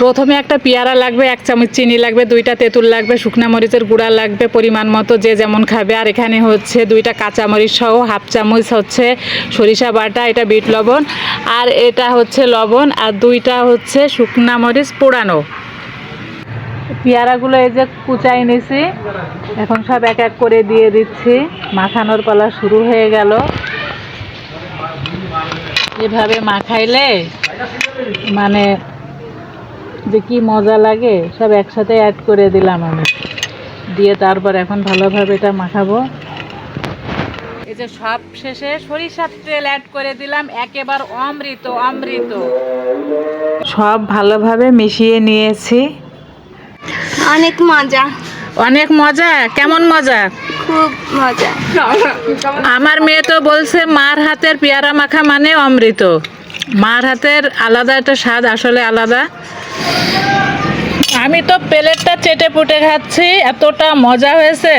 প্রথমে একটা পেয়ারা লাগবে, এক চামচ চিনি লাগবে, দুইটা তেঁতুল লাগবে, শুকনা মরিচের গুঁড়া লাগবে পরিমাণ মতো, যে যেমন খাবে। আর এখানে হচ্ছে দুইটা কাঁচা মরিচ সহ হাফ চামচ হচ্ছে সরিষা বাটা, এটা বিট লবণ। আর এটা হচ্ছে লবণ, আর দুইটা হচ্ছে শুকনা মরিচ পোড়ানো। পেয়ারাগুলো এই যে কুচাই নিছি, এখন সব এক এক করে দিয়ে দিচ্ছি। মাখানোর পালা শুরু হয়ে গেল। এভাবে মাখাইলে মানে যে কি মজা লাগে সব একসাথে অ্যাড করে দিলাম আমি। দিয়ে তারপর এখন ভালোভাবে এটা মাখাবো। এই যে সব শেষে সরিষার তেল অ্যাড করে দিলাম একেবার অমৃত অমৃত। সব ভালোভাবে মিশিয়ে নিয়েছি। অনেক মজা। অনেক মজা? কেমন মজা? খুব মজা। আমার মেয়ে তো বলছে মার হাতের পেয়ারা মাখা মানে অমৃত। মার হাতের আলাদা একটা স্বাদ আসলে আলাদা। আমি তো প্লেটটা চেটে পুটে খাচ্ছি এতটা মজা হয়েছে।